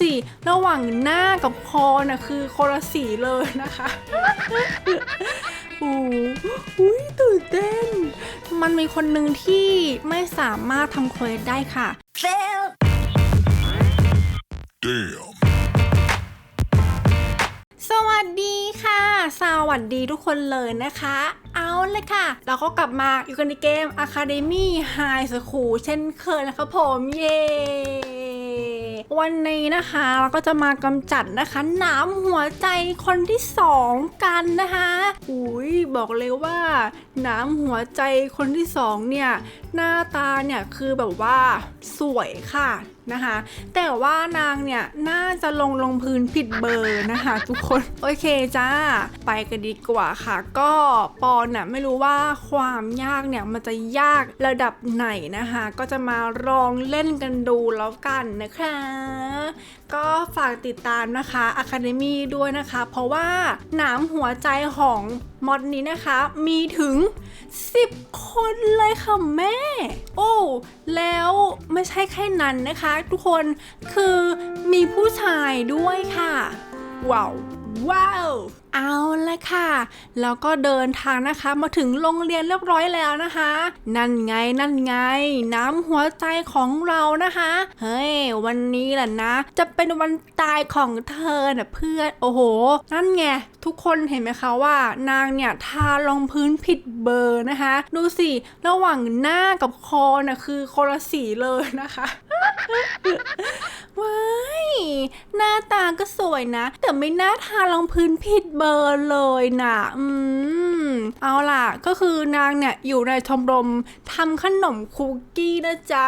สิ ระหว่างหน้ากับคอน่ะคือคนละสีเลยนะคะโอ้โหอุ๊ยตื่นเต้น มันมีคนหนึ่งที่ไม่สามารถทำเควสได้ค่ะ Damn. สวัสดีค่ะ สวัสดีทุกคนเลยนะคะ เอาเลยค่ะ เราก็กลับมาอยู่กันในเกม Academy High School เช่นเคยนะคะผม เย้ วันนี้นะคะ เราก็จะมากำจัดนะคะหนามหัวใจคนที่สองกันนะคะอุ้ยบอกเลยว่าหนามหัวใจคนที่สองเนี่ยหน้าตาเนี่ยคือแบบว่าสวยค่ะ นะคะ แต่ว่านางเนี่ยน่าจะลงลงพื้นผิดเบอร์นะคะ ทุกคน โอเคจ้า ไปกันดีกว่าค่ะ ก็ปอนน่ะไม่รู้ว่าความยากเนี่ยมันจะยากระดับไหนนะคะ ก็จะมาลองเล่นกันดูแล้วกันนะคะ ก็ฝากติดตามนะคะ Academy ด้วยนะคะ เพราะว่าหนามหัวใจของมอดนี้นะคะมีถึง10 คนเลยค่ะแม่ โอ้ แล้วไม่ใช่แค่นั้นนะคะ ทุกคนคือมีผู้ชายด้วยค่ะ ว้าว ว้าว เอาละค่ะแล้วก็เดินทางนะคะมาถึงโรงเรียนเรียบร้อยแล้วนะคะ นั่นไงนั่นไง น้ำหัวใจของเรานะคะ เฮ้ย วันนี้แหละนะ จะเป็นวันตายของเธอน่ะเพื่อนโอ้โห นั่นไงทุกคนเห็นไหมคะว่านางเนี่ยทาลงพื้นผิดเบอร์นะคะ ดูสิ ระหว่างหน้ากับคอน่ะคือคนละสีเลยนะคะ ว้ายหน้าตาก็สวยนะ แต่ไม่น่าทารองพื้นผิดเบอร์เลยนะอืมเอาล่ะ ก็คือนางเนี่ย อยู่ในชมรมทำขนมคุกกี้นะจ๊ะ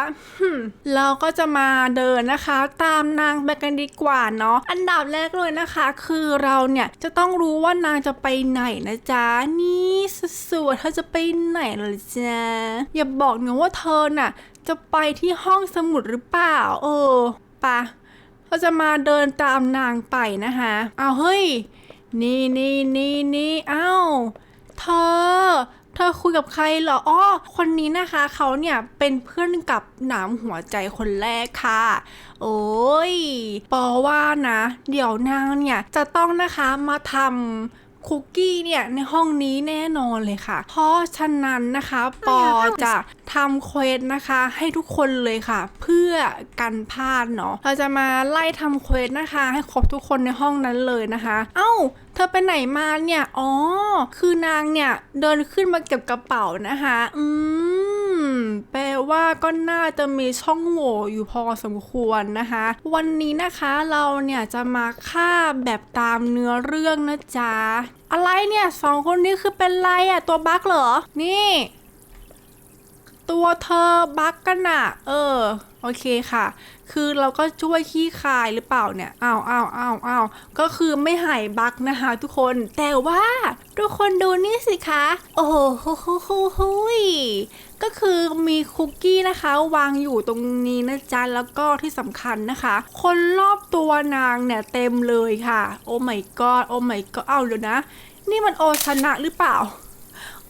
เราก็จะมาเดินนะคะ ตามนางไปกันดีกว่าเนาะอันดับแรกเลยนะคะ คือเราเนี่ยจะต้องรู้ว่านางจะไปไหนนะจ๊ะ นี่สวยๆเธอจะไปไหนเล่ะจ๊ะอย่าบอกนะว่าเธอน่ะ จะไปที่ห้องสมุดหรือเปล่า เออปะเราจะมาเดินตามนางไปนะคะเอาเฮ้ย นี่นี่นี่นี่เอ้า เธอ เธอคุยกับใครเหรอ อ้อ คนนี้นะคะเขาเนี่ยเป็นเพื่อนกับหนามหัวใจคนแรกค่ะ โอ้ย ปอว่านะ เดี๋ยวนางเนี่ยจะต้องนะคะมาทำ คุกกี้เนี่ยในห้องนี้แน่นอนเลยค่ะ เพราะฉะนั้นนะคะ ปอจะทำเควสนะคะ ให้ทุกคนเลยค่ะ เพื่อกันพลาดเนาะเราจะมาไล่ทำเควสนะคะ ให้ครบทุกคนในห้องนั้นเลยนะคะ เอ้า เธอไปไหนมาเนี่ย อ๋อ คือนางเนี่ยเดินขึ้นมาเก็บกระเป๋านะคะ อืม แปลว่าก็น่าจะมีช่องโหว่อยู่พอสมควรนะคะ วันนี้นะคะเราเนี่ยจะมาฆ่าแบบตามเนื้อเรื่องนะจ๊ะ อะไรเนี่ยสองคนนี้คือเป็นไรอะตัวบั๊กเหรอ นี่ ตัวเธอบั๊กกันอะเออ โอเคค่ะ คือเราก็ช่วยขี้คายหรือเปล่าเนี่ยอ้าวอ้าวอ้าวอ้าวก็คือไม่หายบั๊กนะคะทุกคน แต่ว่าทุกคนดูนี่สิคะ โอ้โหโหโหโห ก็คือมีคุกกี้นะคะ วางอยู่ตรงนี้นะจ๊ะแล้วก็ที่สำคัญนะคะ คนรอบตัวนางเนี่ยเต็มเลยค่ะ โอ้ my god โอ้ my god เอาเลยนะ นี่มันโอชนะหรือเปล่า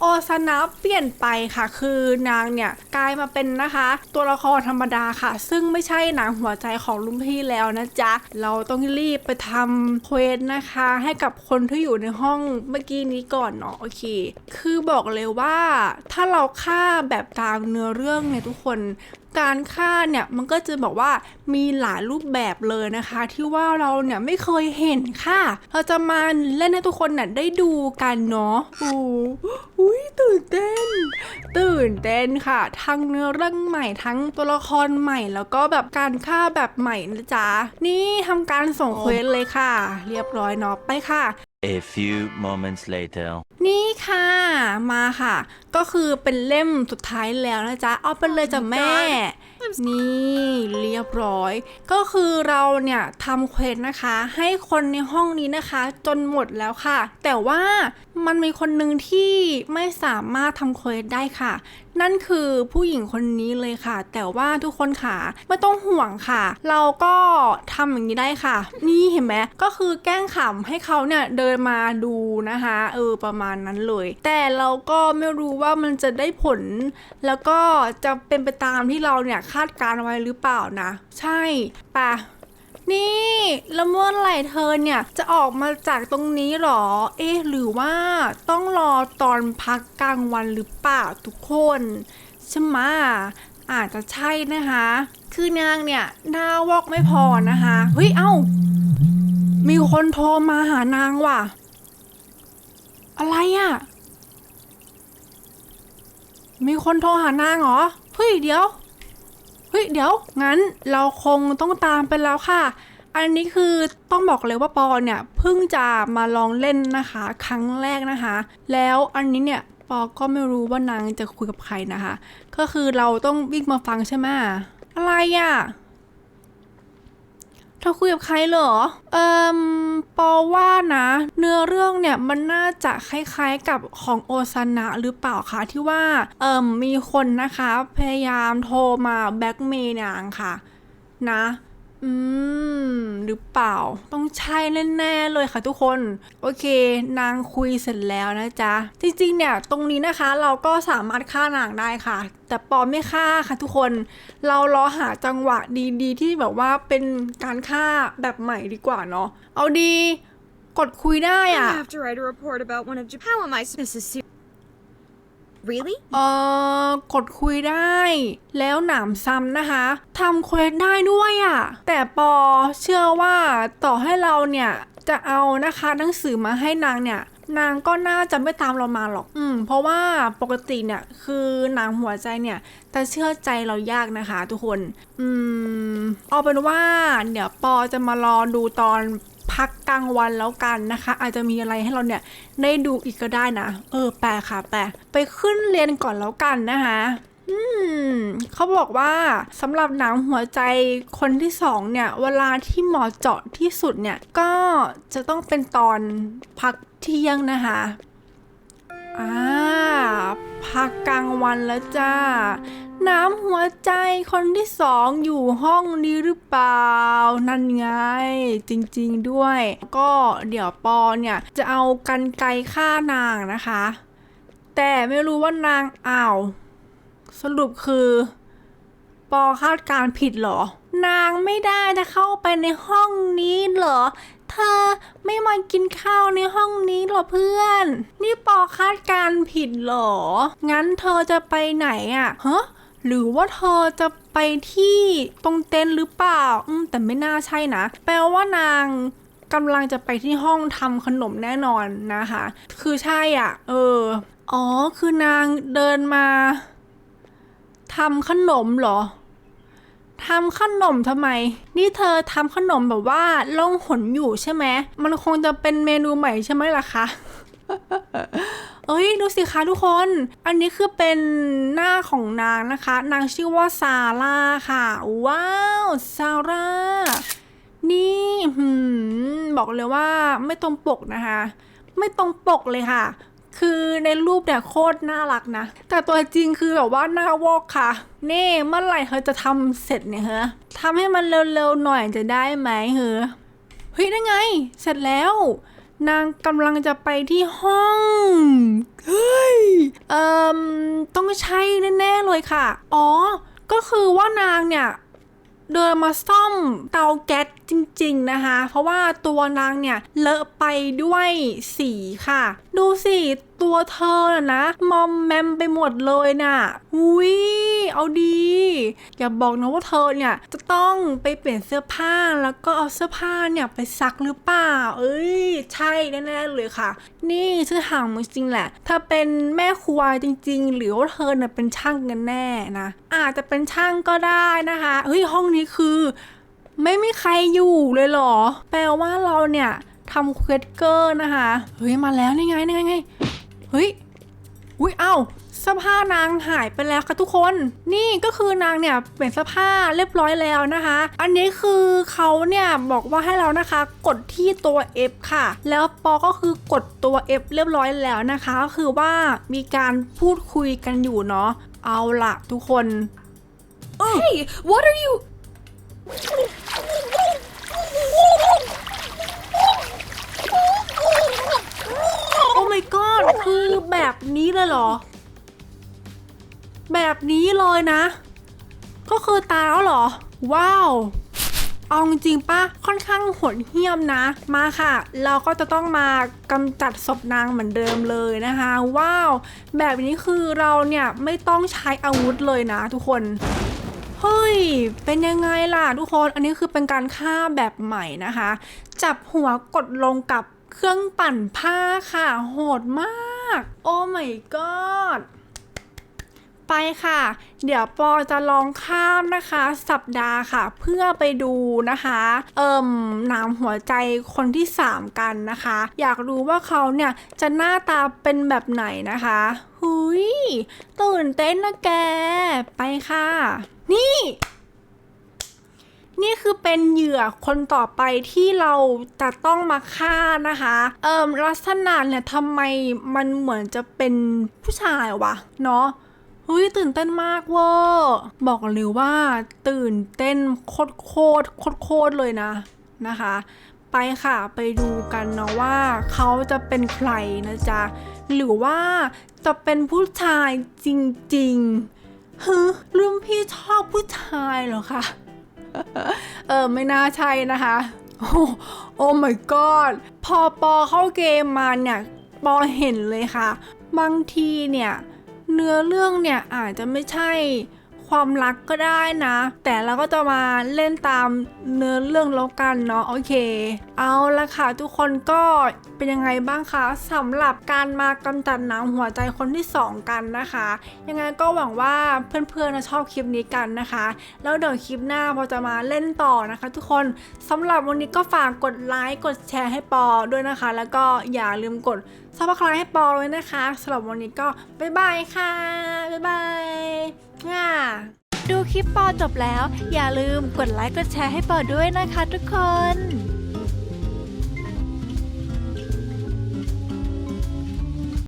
โอซานะเปลี่ยนไปค่ะ คือนางเนี่ยกลายมาเป็นนะคะ ตัวละครธรรมดาค่ะ ซึ่งไม่ใช่นางหัวใจของลุงพี่แล้วนะจ๊ะ เราต้องรีบไปทำเควสนะคะ ให้กับคนที่อยู่ในห้องเมื่อกี้นี้ก่อนเนาะโอเค คือบอกเลยว่าถ้าเราฆ่าแบบตามเนื้อเรื่องเนี่ยทุกคนการฆ่าเนี่ยมันก็จะบอกว่ามีหลายรูปแบบเลยนะคะ ที่ว่าเราเนี่ยไม่เคยเห็นค่ะ เราจะมาเล่นให้ทุกคนเนี่ยได้ดูกันเนาะโอ้อุ้ยตื่นเต้น ตื่นเต้นค่ะ ทั้งเนื้อเรื่องใหม่ทั้งตัวละครใหม่แล้วก็แบบการฆ่าแบบใหม่นะจ๊ะนี่ทำการส่งเควสเลยค่ะ เรียบร้อยเนาะไปค่ะ A few moments later. นี่ค่ะ มาค่ะ ก็คือเป็นเล่มสุดท้ายแล้วนะจ๊ะ เอาไปเลยจ้ะแม่ นี่เรียบร้อย ก็คือเราเนี่ยทำเควสนะคะ ให้คนในห้องนี้นะคะ จนหมดแล้วค่ะ แต่ว่ามันมีคนหนึ่งที่ไม่สามารถทำเควสได้ค่ะ นั่นคือผู้หญิงคนนี้เลยค่ะ แต่ว่าทุกคนค่ะไม่ต้องห่วงค่ะ เราก็ทำอย่างนี้ได้ค่ะ นี่เห็นไหมก็คือแกล้งขำให้เขาเนี่ยเดินมาดูนะคะ เออประมาณนั้นเลย แต่เราก็ไม่รู้ว่ามันจะได้ผล แล้วก็จะเป็นไปตามที่เราเนี่ยคาดการ์ไว้หรือเปล่านะ ใช่ปะนี่ล้วเมื่อไหร่เธอเนี่ย จะออกมาจากตรงนี้หรอ เอ๊ะ หรือว่าต้องรอตอนพักกลางวันหรือเปล่าทุกคนใช่ไหมอาจจะใช่นะคะ คือนางเนี่ย หน้าวอกไม่พอนะคะ เฮ้ย เอ้า มีคนโทรมาหานางว่ะ อะไรอะ่ะ มีคนโทรหานางเหรอ เฮ้ย เดี๋ยว เฮ้ยเดี๋ยว งั้นเราคงต้องตามไปแล้วค่ะ อันนี้คือต้องบอกเลยว่าปอเนี่ยเพิ่งจะมาลองเล่นนะคะ ครั้งแรกนะคะ แล้วอันนี้เนี่ยปอก็ไม่รู้ว่านางจะคุยกับใครนะคะ ก็คือเราต้องวิ่งมาฟังใช่ไหมอะไรอะ่ะ เธอคุยกับใครเหรอ เอ่มปอว่านะ เนื้อเรื่องเนี่ยมันน่าจะคล้ายๆกับของโอซานะหรือเปล่าคะที่ว่า เอ่มมีคนนะคะ พยายามโทรมาแบ็กเมย์นางค่ะ นะ อืม หรือเปล่า ต้องใช่แน่ๆเลยค่ะทุกคน โอเค นางคุยเสร็จแล้วนะจ๊ะ จริงๆ เนี่ย ตรงนี้นะคะเราก็สามารถฆ่านางได้ค่ะ แต่ปอไม่ฆ่าค่ะทุกคน เรารอหาจังหวะดีๆ ที่แบบว่าเป็นการฆ่าแบบใหม่ดีกว่าเนาะ เอาดี กดคุยได้อะ have to write a report about one of Japan. How am I supposed to see? Really? เอ่อกดคุยได้ แล้วหนามซ้ำนะคะทำเควสได้ด้วยอะ่ะ แต่ปอเชื่อว่าต่อให้เราเนี่ยจะเอานะคะหนังสือมาให้นางเนี่ยนางก็น่าจะไม่ตามเรามาหรอก อืม เพราะว่าปกติเนี่ย คือนางหัวใจเนี่ยจะเชื่อใจเรายากนะคะทุกคน อืม เอาเป็นว่า เดี๋ยวปอจะมารอดูตอน พักกลางวันแล้วกันนะคะ อาจจะมีอะไรให้เราเนี่ยได้ดูอีกก็ได้นะ เออแปลค่ะ แปลไปขึ้นเรียนก่อนแล้วกันนะคะอืมเขาบอกว่าสำหรับหนังหัวใจคนที่สองเนี่ย เวลาที่หมาะเจาะที่สุดเนี่ย ก็จะต้องเป็นตอนพักเที่ยงนะคะอ่าพักกลางวันแล้วจ้า น้ำหัวใจคนที่สองอยู่ห้องนี้หรือเปล่า นั่นไง จริงๆด้วย ก็เดี๋ยวปอเนี่ย จะเอากันไกรฆ่านางนะคะ แต่ไม่รู้ว่านางอ้าว สรุปคือ ปอคาดการผิดเหรอ นางไม่ได้จะเข้าไปในห้องนี้เหรอเธอไม่มากินข้าวในห้องนี้เหรอเพื่อน นี่ปอคาดการผิดเหรอ งั้นเธอจะไปไหนอะ่ะฮะ หรือว่าเธอจะไปที่ตรงเต็นท์หรือเปล่า อืมแต่ไม่น่าใช่นะ แปลว่านางกำลังจะไปที่ห้องทำขนมแน่นอนนะคะ คือใช่อะ เออ อ๋อ คือนางเดินมาทำขนมเหรอทำขนมทำไม นี่เธอทำขนมแบบว่าล่องหนอยู่ใช่ไหม มันคงจะเป็นเมนูใหม่ใช่ไหมล่ะคะ เอ้ยดูสิคะทุกคน อันนี้คือเป็นหน้าของนางนะคะ นางชื่อว่าซาร่าค่ะ ว้าวซาร่า นี่หืมบอกเลยว่าไม่ตรงปกนะคะ ไม่ตรงปกเลยค่ะ คือในรูปเนี่ยโคตรน่ารักนะ แต่ตัวจริงคือแบบว่าหน้าวอกค่ะเน่เมื่อไหร่เธอจะทำเสร็จเนี่ยเหรอทำให้มันเร็วๆหน่อยจะได้ไหมเหรอเฮ้ยนั่นไง เสร็จแล้ว นางกำลังจะไปที่ห้อง เฮ้ย เอ่อ ต้องใช่แน่ๆเลยค่ะ อ๋อ ก็คือว่านางเนี่ย เดินมาซ่อมเตาแก๊สจริง ๆ นะคะ เพราะว่าตัวนางเนี่ย เลอะไปด้วยสีค่ะ ดูสิ ตัวเธอน่ะนะ มอมแมมไปหมดเลยน่ะหุยเอาดี อย่าบอกนะว่าเธอเนี่ยจะต้องไปเปลี่ยนเสื้อผ้าแล้วก็เอาเสื้อผ้าเนี่ยไปซักหรือเปล่า เอ้ย ใช่แน่ๆเลยค่ะ นี่ชื่อห่างจริงแหละ ถ้าเป็นแม่ครัวจริง ๆ หรือว่าเธอเนี่ยเป็นช่างกันแน่นะ อาจจะเป็นช่างก็ได้นะคะเฮ้ยห้องนี้คือไม่มีใครอยู่เลยเหรอ แปลว่าเราเนี่ยทำเควสเกอร์นะคะ เฮ้ย มาแล้วนี่ไงนี่ไงนี่ไง เฮ้ยอุ้ยเอ้าเสื้อผ้านางหายไปแล้วค่ะทุกคน นี่ก็คือนางเนี่ยเปลี่ยนเสื้อผ้าเรียบร้อยแล้วนะคะ อันนี้คือเขาเนี่ยบอกว่าให้เรานะคะ กดที่ตัว F ค่ะ แล้วปอก็คือกดตัว F เรียบร้อยแล้วนะคะก็คือว่ามีการพูดคุยกันอยู่เนาะเอาละทุกคน Hey, what are you? โอ้ my god คือแบบนี้เลยเหรอ แบบนี้เลยนะ ก็คือตายแล้วเหรอ ว้าวเอาจริงปะค่อนข้างโหดเหี้ยมนะ มาค่ะ เราก็จะต้องมากำจัดศพนางเหมือนเดิมเลยนะคะ ว้าว แบบนี้คือเราเนี่ยไม่ต้องใช้อาวุธเลยนะทุกคน เฮ้ย เป็นยังไงล่ะทุกคน อันนี้คือเป็นการฆ่าแบบใหม่นะคะ จับหัวกดลงกับ เครื่องปั่นผ้าค่ะ โหดมาก โอ้ my god ไปค่ะ เดี๋ยวปอจะลองข้ามนะคะ สัปดาห์ค่ะ เพื่อไปดูนะคะ เอิ่มหนามหัวใจคนที่ 3 กันนะคะ อยากรู้ว่าเขาเนี่ยจะหน้าตาเป็นแบบไหนนะคะหุยตื่นเต้นนะแก ไปค่ะ นี่ นี่คือเป็นเหยื่อคนต่อไปที่เราจะต้องมาฆ่านะคะ เอิมลักษณะเนี่ยทำไมมันเหมือนจะเป็นผู้ชายวะเนาะเฮ้ยตื่นเต้นมากเวอร์บอกเลยว่าตื่นเต้นโคตรโคตรโคตรโคตรเลยนะนะคะ ไปค่ะไปดูกันเนาะว่าเขาจะเป็นใครนะจ๊ะหรือว่าจะเป็นผู้ชายจริงๆฮึรุ่นพี่ชอบผู้ชายเหรอคะ เออไม่น่าใช่นะคะโอ้โอ้ my god พอปอเข้าเกมมาเนี่ยปอเห็นเลยค่ะ บางทีเนี่ยเนื้อเรื่องเนี่ยอาจจะไม่ใช่ความรักก็ได้นะ แต่เราก็จะมาเล่นตามเนื้อเรื่องแล้วกันเนาะโอเค เอาละค่ะ ทุกคนก็เป็นยังไงบ้างคะสำหรับการมากำจัดหนังหัวใจคนที่ 2 กันนะคะ ยังไงก็หวังว่าเพื่อนๆจะชอบคลิปนี้กันนะคะ แล้วเดี๋ยวคลิปหน้าพอจะมาเล่นต่อนะคะ ทุกคนสำหรับวันนี้ก็ฝากกดไลค์กดแชร์ให้ปอด้วยนะคะ แล้วก็อย่าลืมกดซับสไครต์ให้ปอเลยนะคะสำหรับวันนี้ก็บ๊ายบายค่ะบ๊ายบายง่าดูคลิปปอจบแล้ว อย่าลืมกดไลค์กดแชร์ให้ปอด้วยนะคะทุกคน